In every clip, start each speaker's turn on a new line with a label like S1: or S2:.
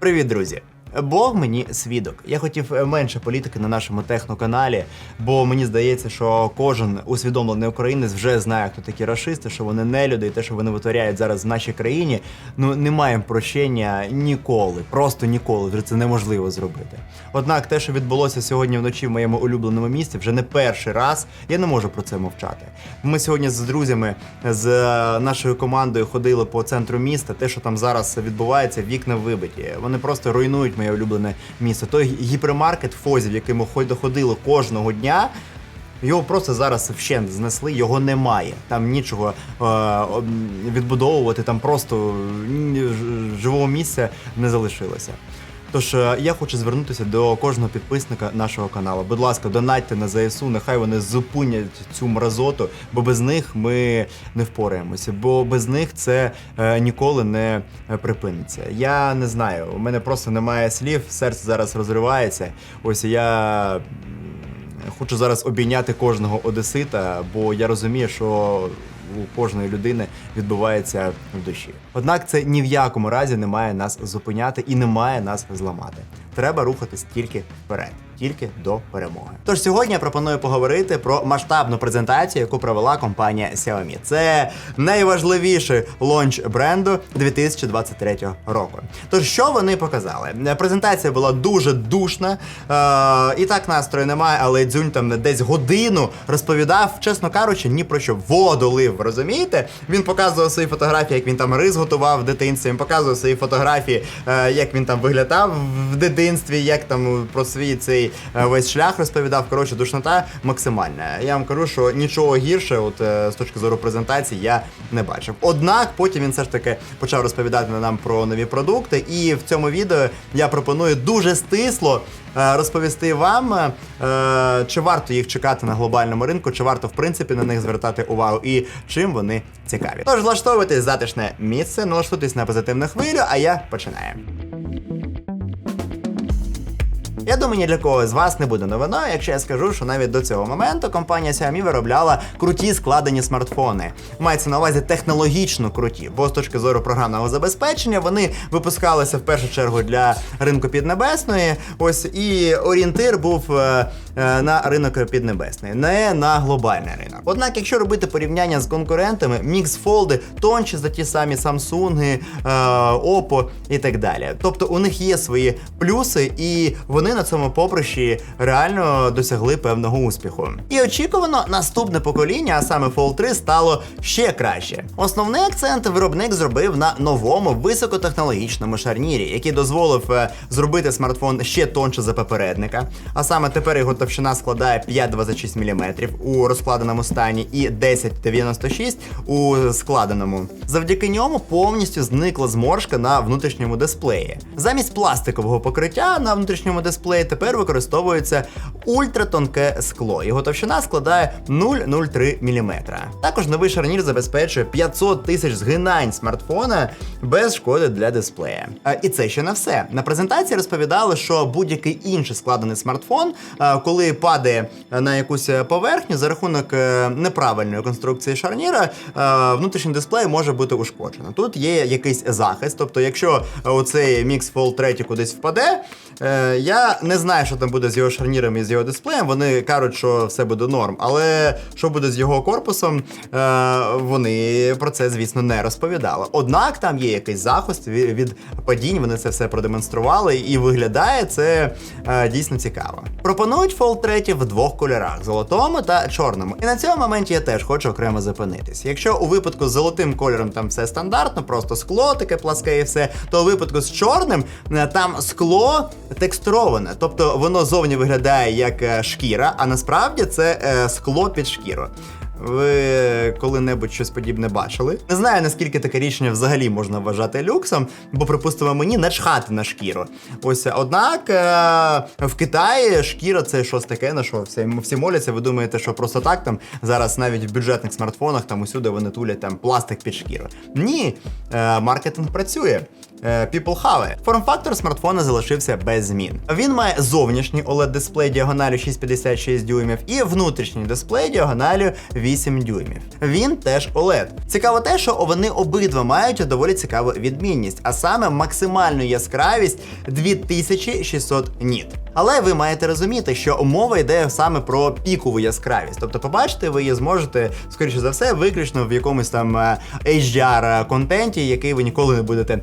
S1: Привіт, друзі! Бог мені свідок. Я хотів е, менше політики на нашому техноканалі, бо мені здається, що кожен усвідомлений українець вже знає, хто такі рашисти, що вони не люди, і те, що вони витворяють зараз в нашій країні. Ну немає прощення ніколи, просто ніколи. Вже це неможливо зробити. Однак, те, що відбулося сьогодні вночі в моєму улюбленому місті, вже не перший раз. Я не можу про це мовчати. Ми сьогодні з друзями з е, нашою командою ходили по центру міста. Те, що там зараз відбувається, вікна вибиті. Вони просто руйнують моє улюблене місто. Той гіпермаркет Фозі, в який ми ход- доходили кожного дня. Його просто зараз вщент знесли, його немає. Там нічого е, відбудовувати, там просто живого місця не залишилося. Тож е, я хочу звернутися до кожного підписника нашого каналу. Будь ласка, донатьте на ЗСУ, нехай вони зупинять цю мразоту, бо без них ми не впораємося, бо без них це е, ніколи не е, припиниться. Я не знаю, у мене просто немає слів, серце зараз розривається. Ось я хочу зараз обійняти кожного одесита, бо я розумію, що у кожної людини відбувається в душі. Однак це ні в якому разі не має нас зупиняти і не має нас зламати. Треба рухатись тільки вперед, тільки до перемоги. Тож сьогодні я пропоную поговорити про масштабну презентацію, яку провела компанія Xiaomi. Це найважливіший лонч бренду 2023 року. Тож що вони показали? Презентація була дуже душна. Е- і так настрою немає, але дзюнь там десь годину розповідав, чесно кажучи, ні про що воду лив. Розумієте? Він показував свої фотографії, як він там рис готував в дитинстві. Він показував свої фотографії, е, як він там виглядав в дитинстві, як там про свій цей е, весь шлях розповідав. Коротше, душнота максимальна. Я вам кажу, що нічого гірше, от е, з точки зору презентації, я не бачив. Однак потім він все ж таки почав розповідати нам про нові продукти, і в цьому відео я пропоную дуже стисло е, розповісти вам, чи варто їх чекати на глобальному ринку, чи варто в принципі на них звертати увагу і чим вони цікаві. Тож влаштовуйтесь затишне місце, налаштуйтесь на позитивну хвилю, а я починаю. Я думаю, ні для кого з вас не буде новиною, якщо я скажу, що навіть до цього моменту компанія Xiaomi виробляла круті складені смартфони. Мається на увазі технологічно круті, бо з точки зору програмного забезпечення вони випускалися в першу чергу для ринку Піднебесної. Ось і орієнтир був е, е, на ринок Піднебесної, не на глобальний ринок. Однак, якщо робити порівняння з конкурентами, Fold тонші за ті самі Samsung, е, Oppo і так далі. Тобто у них є свої плюси, і вони на цьому поприщі реально досягли певного успіху. І очікувано, наступне покоління, а саме Fold 3, стало ще краще. Основний акцент виробник зробив на новому високотехнологічному шарнірі, який дозволив е, зробити смартфон ще тонше за попередника. А саме тепер його товщина складає 5,26 мм у розкладеному стані і 10,96 у складеному. Завдяки ньому повністю зникла зморшка на внутрішньому дисплеї. Замість пластикового покриття на внутрішньому дисплеї тепер використовується ультратонке скло. Його товщина складає 0,03 мм. Також новий шарнір забезпечує 500 тисяч згинань смартфона без шкоди для дисплея. І це ще не все. На презентації розповідали, що будь-який інший складений смартфон, коли падає на якусь поверхню за рахунок е, неправильної конструкції шарніра, е, внутрішній дисплей може бути ушкоджено. Тут є якийсь захист, тобто, якщо оцей Mix Fold 3 кудись впаде, е, я не знаю, що там буде з його шарніром і з його дисплеєм. Вони кажуть, що все буде норм. Але що буде з його корпусом, е, вони про це, звісно, не розповідали. Однак там є якийсь захист від, падінь, вони це все продемонстрували, і виглядає це е, дійсно цікаво. Пропонують Fold 3 в двох кольорах: золотому та чорному. І на цьому моменті я теж хочу окремо зупинитись. Якщо у випадку з золотим кольором там все стандартно, просто скло таке пласке і все, то у випадку з чорним е, там скло текстуроване, тобто воно зовні виглядає як е, шкіра, а насправді це е, скло під шкіру. Ви коли-небудь щось подібне бачили? Не знаю, наскільки таке рішення взагалі можна вважати люксом, бо припустимо мені начхати на шкіру. Ось однак е- в Китаї шкіра це щось таке, на що всі, всі моляться. Ви думаєте, що просто так там зараз навіть в бюджетних смартфонах там усюди вони тулять там пластик під шкіру. Ні, маркетинг працює. Е, People have. Форм-фактор смартфона залишився без змін. Він має зовнішній oled дисплей діагоналю 6,56 дюймів і внутрішній дисплей діагоналю 8 дюймів. Він теж OLED. Цікаво те, що вони обидва мають доволі цікаву відмінність, а саме максимальну яскравість 2600 ніт. Але ви маєте розуміти, що мова йде саме про пікову яскравість. Тобто, побачите, ви її зможете, скоріше за все, виключно в якомусь там е, HDR контенті, який ви ніколи не будете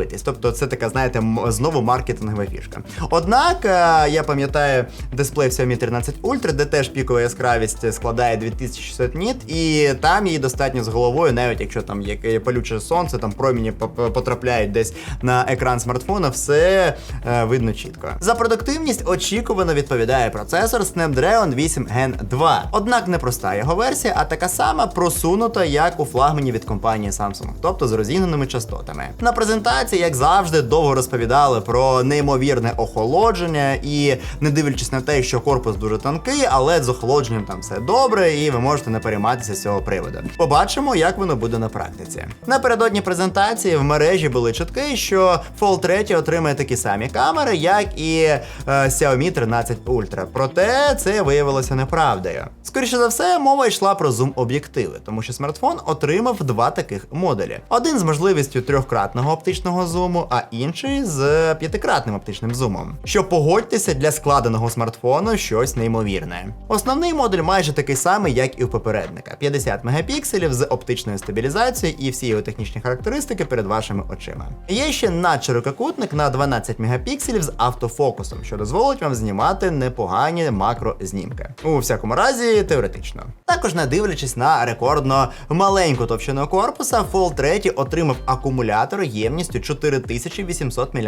S1: дивитись. Тобто, це така, знаєте, знову маркетингова фішка. Однак, е, я пам'ятаю дисплей Xiaomi 13 Ultra, де теж пікова яскравість складає 2600 ніт, і там її достатньо з головою, навіть якщо там є палюче сонце, там проміні потрапляють десь на екран смартфона, все е, видно чітко. За продуктивність очікувано відповідає процесор Snapdragon 8 Gen 2. Однак не проста його версія, а така сама просунута, як у флагмані від компанії Samsung, тобто з розігнаними частотами. На презентації, як завжди, довго розповідали про неймовірне охолодження, і не дивлячись на те, що корпус дуже тонкий, але з охолодженням там все добре, і ви можете не перейматися з цього приводу. Побачимо, як воно буде на практиці. Напередодні презентації в мережі були чутки, що Fold 3 отримає такі самі камери, як і е, Xiaomi 13 Ultra. Проте це виявилося неправдою. Скоріше за все, мова йшла про зум-об'єктиви, тому що смартфон отримав два таких моделі: один з можливістю трьохкратного оптичного зуму, а інший з п'ятикратним оптичним зумом. Що погодьтеся для складеного смартфону щось неймовірне. Основний модуль майже такий самий, як і у попередника: 50 мегапікселів з оптичною стабілізацією і всі його технічні характеристики перед вашими очима. Є ще надширококутник на 12 мегапікселів з автофокусом, що дозволить вам знімати непогані макрознімки. У всякому разі, теоретично. Також не дивлячись на рекордно маленьку товщину корпуса, Fold 3 отримав акумулятор ємністю 4800 мАч.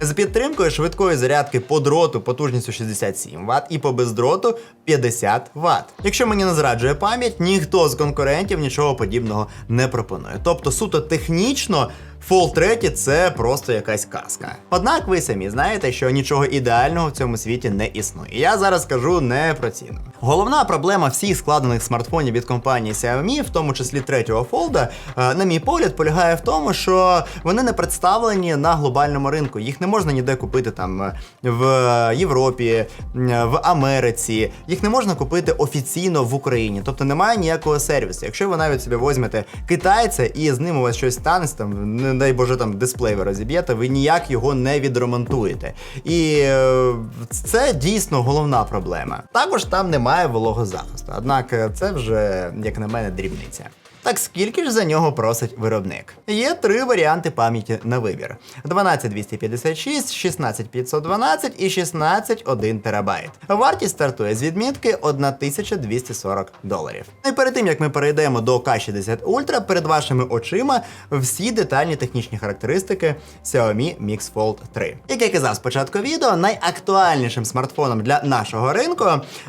S1: З підтримкою швидкої зарядки по дроту потужністю 67 Вт і по бездроту 50 Вт. Якщо мені не зраджує пам'ять, ніхто з конкурентів нічого подібного не пропонує. Тобто, суто технічно. Fall 3 це просто якась казка. Однак ви самі знаєте, що нічого ідеального в цьому світі не існує. Я зараз скажу не про ціну. Головна проблема всіх складених смартфонів від компанії Xiaomi, в тому числі третього фолда, е, на мій погляд, полягає в тому, що вони не представлені на глобальному ринку. Їх не можна ніде купити там е, в Європі, е, в Америці. Їх не можна купити офіційно в Україні. Тобто немає ніякого сервісу. Якщо ви навіть собі візьмете китайця і з ним у вас щось станеться, там, не дай Боже, там дисплей ви розіб'єте, ви ніяк його не відремонтуєте. І е, це дійсно головна проблема. Також там немає вологозахисту. Однак е, це вже, як на мене, дрібниця. Так скільки ж за нього просить виробник? Є три варіанти пам'яті на вибір: 12256, 16512 і 16,1 терабайт. Вартість стартує з відмітки 1240 доларів. Ну і перед тим як ми перейдемо до K60 Ultra, перед вашими очима всі детальні технічні характеристики Xiaomi Mix Fold 3. Як я казав спочатку відео, найактуальнішим смартфоном для нашого ринку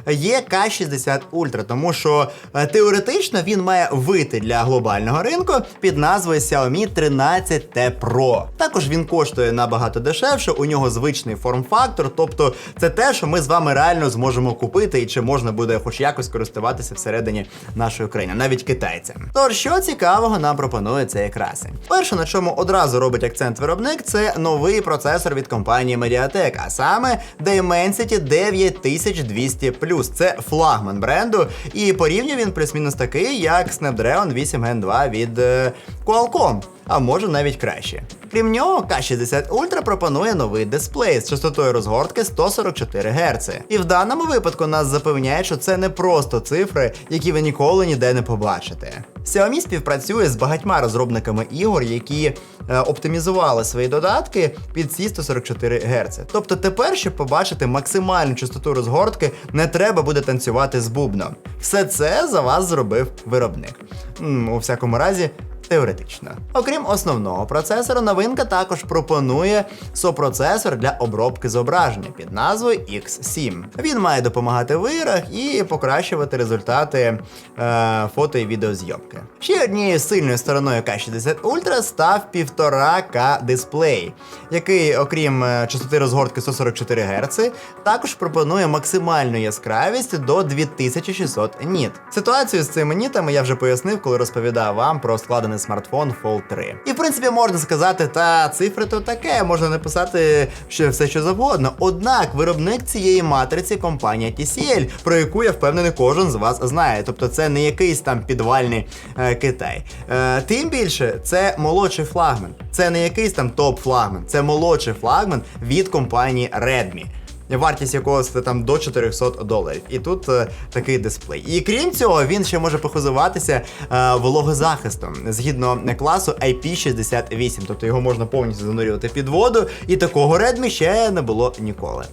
S1: є K60 Ultra, тому що е, теоретично він має вийти для глобального ринку під назвою Xiaomi 13T Pro. Також він коштує набагато дешевше, у нього звичний форм-фактор, тобто це те, що ми з вами реально зможемо купити і чи можна буде хоч якось користуватися всередині нашої країни, навіть китайцям. Тож, що цікавого нам пропонує цей красень? Перше, на чому одразу робить акцент виробник, це новий процесор від компанії Mediatek, а саме Dimensity 9200 Це флагман бренду, і порівнює він плюс-мінус такий, як Snapdragon 8 Gen 2 від е, Qualcomm. А може навіть краще. Крім нього, K60 Ultra пропонує новий дисплей з частотою розгортки 144 Гц. І в даному випадку нас запевняють, що це не просто цифри, які ви ніколи ніде не побачите. Xiaomi співпрацює з багатьма розробниками ігор, які е, оптимізували свої додатки під ці 144 Гц. Тобто тепер, щоб побачити максимальну частоту розгортки, не треба буде танцювати з бубном. Все це за вас зробив виробник. М, у всякому разі, Теоретично. Окрім основного процесора, новинка також пропонує сопроцесор для обробки зображення під назвою X7. Він має допомагати в іграх і покращувати результати е, фото і відеозйомки. Ще однією сильною стороною K60 Ultra став 1,5К дисплей, який, окрім е, частоти розгортки 144 Гц, також пропонує максимальну яскравість до 2600 ніт. Ситуацію з цими нітами я вже пояснив, коли розповідав вам про складений саме смартфон Fold 3. І в принципі можна сказати, та цифри то таке, можна написати що все що завгодно. Однак виробник цієї матриці компанія TCL, про яку я впевнений, кожен з вас знає. Тобто це не якийсь там підвальний е, Китай. Е, тим більше, це молодший флагман. Це не якийсь там топ-флагман, це молодший флагман від компанії Redmi. Вартість якого це там до 400 доларів. І тут е, такий дисплей. І крім цього, він ще може похизуватися е, вологозахистом згідно класу IP68, тобто його можна повністю занурювати під воду, і такого Redmi ще не було ніколи.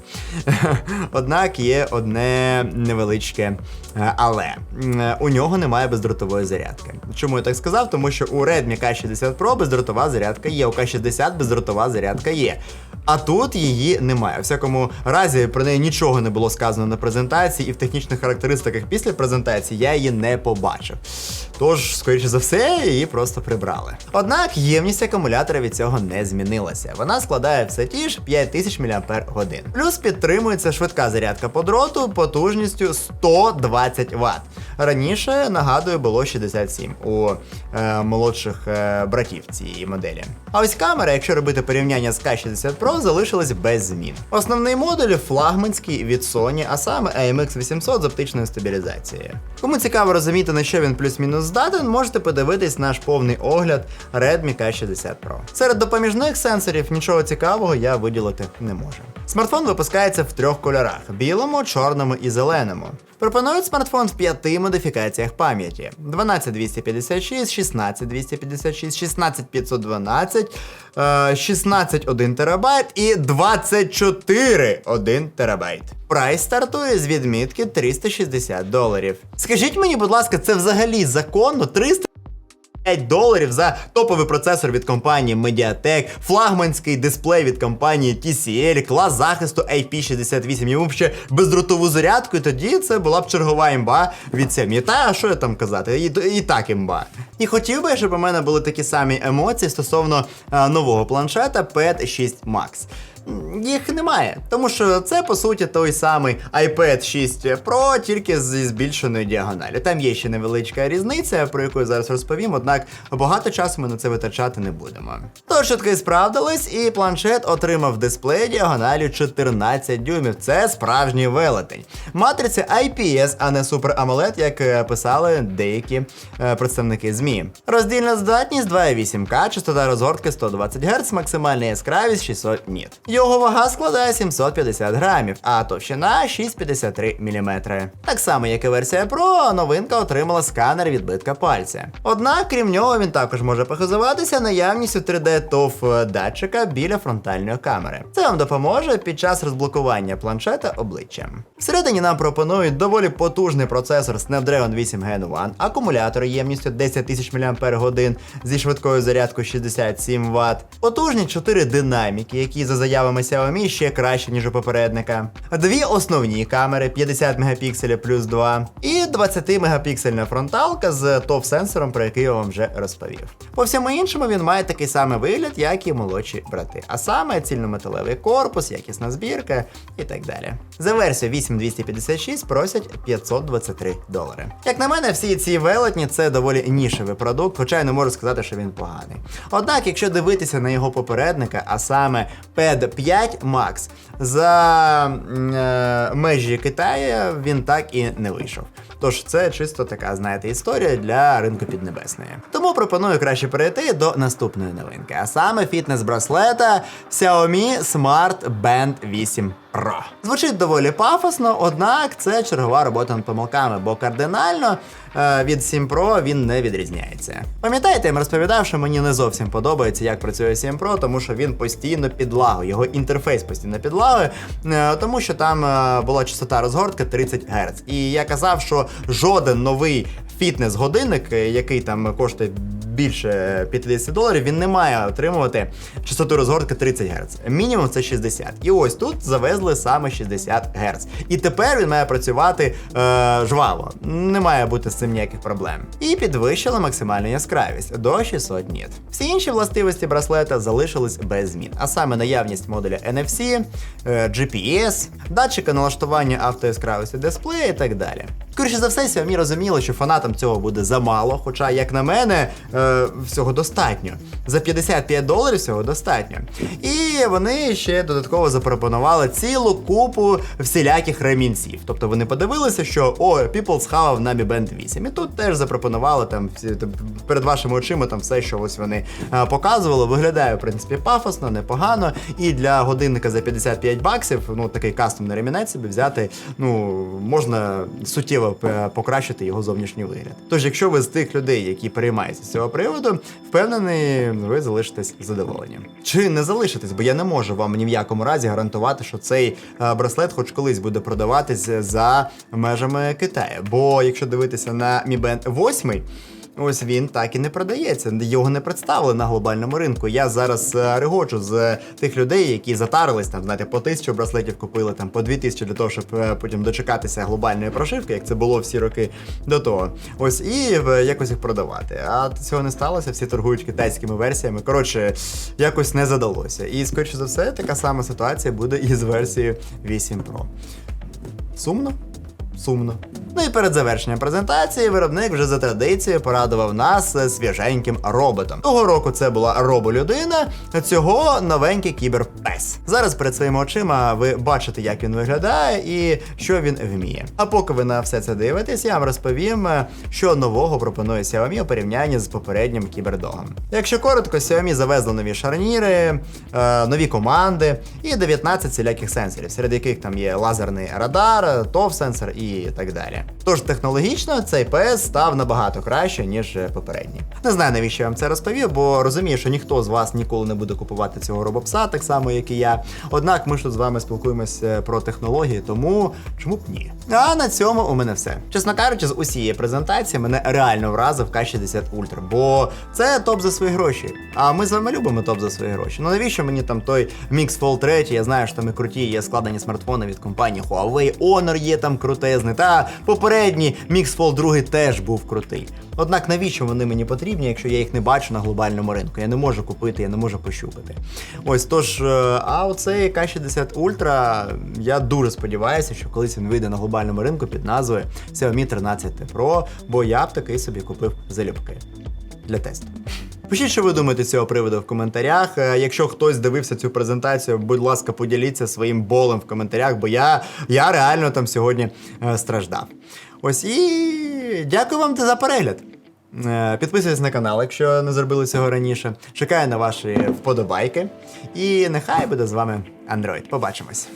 S1: Однак є одне невеличке е, але у нього немає бездротової зарядки. Чому я так сказав? Тому що у Redmi K60 Pro бездротова зарядка є, у K60 бездротова зарядка є. А тут її немає. У всякому разі про неї нічого не було сказано на презентації, і в технічних характеристиках після презентації я її не побачив. Тож, скоріше за все, її просто прибрали. Однак ємність акумулятора від цього не змінилася. Вона складає все ті ж 5000 мАч. Плюс підтримується швидка зарядка по дроту потужністю 120 Вт. Раніше, нагадую, було 67 у е, молодших е, братів цієї моделі. А ось камера, якщо робити порівняння з K60 Pro, залишилась без змін. Основний модуль флагманський від Sony, а саме AMX 800 з оптичною стабілізацією. Кому цікаво розуміти, на що він плюс-мінус здатен, можете подивитись наш повний огляд Redmi K60 Pro. Серед допоміжних сенсорів нічого цікавого я виділити не можу. Смартфон випускається в трьох кольорах: білому, чорному і зеленому. Пропонують смартфон в п'яти модифікаціях пам'яті: 12256, 16256, 16512, е, 16 1 терабайт і 24 1 терабайт. Прайс стартує з відмітки 360 доларів. Скажіть мені, будь ласка, це взагалі законно 300 5 доларів за топовий процесор від компанії Mediatek, флагманський дисплей від компанії TCL, клас захисту IP68, йому б ще бездротову зарядку, і тоді це була б чергова імба від Xiaomi. Та а що я там казати? І, і так імба. І хотів би, щоб у мене були такі самі емоції стосовно а, нового планшета Pad 6 Max. Їх немає, тому що це по суті той самий iPad 6 Pro, тільки зі збільшеною діагоналю. Там є ще невеличка різниця, про яку я зараз розповім, однак багато часу ми на це витрачати не будемо. Тож чутки справдились, і планшет отримав дисплей діагоналю 14 дюймів. Це справжній велетень. Матриця IPS, а не Super AMOLED, як е, писали деякі е, представники ЗМІ. Роздільна здатність 2,8К, частота розгортки 120 Гц, максимальна яскравість 600 ніт. Його вага складає 750 грамів, а товщина 6,53 мм. Так само, як і версія Pro, новинка отримала сканер відбитка пальця. Однак, крім нього, він також може похизуватися наявністю 3D TOF датчика біля фронтальної камери. Це вам допоможе під час розблокування планшета обличчям. Всередині нам пропонують доволі потужний процесор Snapdragon 8 Gen 1, акумулятор ємністю 10 тисяч мАч зі швидкою зарядкою 67 Вт, потужні 4 динаміки, які за заявами Xiaomi ще краще, ніж у попередника, дві основні камери 50 мегапікселів плюс 2 і 20 мегапіксельна фронталка з топ-сенсором, про який я вам вже розповів. По всьому іншому він має такий самий вигляд, як і молодші брати, а саме цільнометалевий корпус, якісна збірка і так далі. За версію 8256 просять 523 долари. Як на мене, всі ці велетні це доволі нішевий продукт, хоча я не можу сказати, що він поганий. Однак, якщо дивитися на його попередника, а саме PED 5 Макс. за е, межі Китаю він так і не вийшов. Тож це чисто така, знаєте, історія для ринку піднебесної. Тому пропоную краще перейти до наступної новинки, а саме фітнес-браслета Xiaomi Smart Band 8 Pro. Звучить доволі пафосно, однак це чергова робота над помилками, бо кардинально е, від 7 Pro він не відрізняється. Пам'ятаєте, я розповідав, що мені не зовсім подобається, як працює 7 Pro, тому що він постійно підлагує, його інтерфейс постійно підлагує, е, тому що там е, була частота розгортки 30 Гц. І я казав, що жоден новий фітнес-годинник, е, який там коштує більше 50 доларів, він не має отримувати частоту розгортки 30 Гц. Мінімум це 60. І ось тут завезли саме 60 Гц. І тепер він має працювати е, жваво. Не має бути з цим ніяких проблем. І підвищили максимальну яскравість до 600 ніт. Всі інші властивості браслета залишились без змін, а саме наявність модуля NFC, е, GPS, датчика налаштування автояскравості дисплея і так далі. Скоріше за все, Xiaomi розуміли, що фанатам цього буде замало, хоча, як на мене, е, всього достатньо. За 55 доларів всього достатньо. І вони ще додатково запропонували цілу купу всіляких ремінців. Тобто вони подивилися, що о, People схавав на Mi Band 8. І тут теж запропонували там перед вашими очима там все, що ось вони е, показували. Виглядає, в принципі, пафосно, непогано. І для годинника за 55 баксів, ну такий кастомний ремінець собі взяти, ну можна суттєво е, покращити його зовнішній вигляд. Тож, якщо ви з тих людей, які переймаються з цього приводу, впевнений, ви залишитесь задоволені. Чи не залишитесь, бо я не можу вам ні в якому разі гарантувати, що цей е, браслет хоч колись буде продаватись за межами Китаю. Бо якщо дивитися на Mi Band 8, Ось він так і не продається. Його не представили на глобальному ринку. Я зараз е, регочу з тих людей, які затарились там, знаєте, по тисячу браслетів купили там по дві тисячі для того, щоб е, потім дочекатися глобальної прошивки, як це було всі роки до того. Ось і е, якось їх продавати. А цього не сталося. Всі торгують китайськими версіями. Коротше, якось не задалося. І скоріше за все, така сама ситуація буде і з версією 8 Pro. Сумно? Сумно. Ну і перед завершенням презентації виробник вже за традицією порадував нас е, свіженьким роботом. Того року це була роболюдина, цього новенький кіберпес. Зараз перед своїми очима ви бачите, як він виглядає і що він вміє. А поки ви на все це дивитесь, я вам розповім, е, що нового пропонує Xiaomi у порівнянні з попереднім кібердогом. Якщо коротко, Xiaomi завезли нові шарніри, е, нові команди і 19 всіляких сенсорів, серед яких там є лазерний радар, тов сенсор і так далі. Тож технологічно цей PS став набагато краще, ніж попередній. Не знаю, навіщо я вам це розповів, бо розумію, що ніхто з вас ніколи не буде купувати цього робопса, так само, як і я. Однак ми ж тут з вами спілкуємося про технології, тому чому б ні? А на цьому у мене все. Чесно кажучи, з усієї презентації мене реально вразив К60 Ultra, бо це топ за свої гроші. А ми з вами любимо топ за свої гроші. Ну навіщо мені там той Mix Fold 3? Я знаю, що там і круті є складені смартфони від компанії Huawei, Honor є там крутезний. Та попередній Fold 2 теж був крутий. Однак навіщо вони мені потрібні, якщо я їх не бачу на глобальному ринку? Я не можу купити, я не можу пощупати. Ось тож, е, а оцей К60 Ultra, я дуже сподіваюся, що колись він вийде на глобальному ринку під назвою Xiaomi 13 Pro, бо я б такий собі купив залюбки для тесту. Пишіть, що ви думаєте з цього приводу в коментарях. Е, Якщо хтось дивився цю презентацію, будь ласка, поділіться своїм болем в коментарях, бо я, я реально там сьогодні е, страждав. Ось і дякую вам за перегляд. Е, Підписуйтесь на канал, якщо не зробили цього раніше. Чекаю на ваші вподобайки. І нехай буде з вами Android. Побачимось.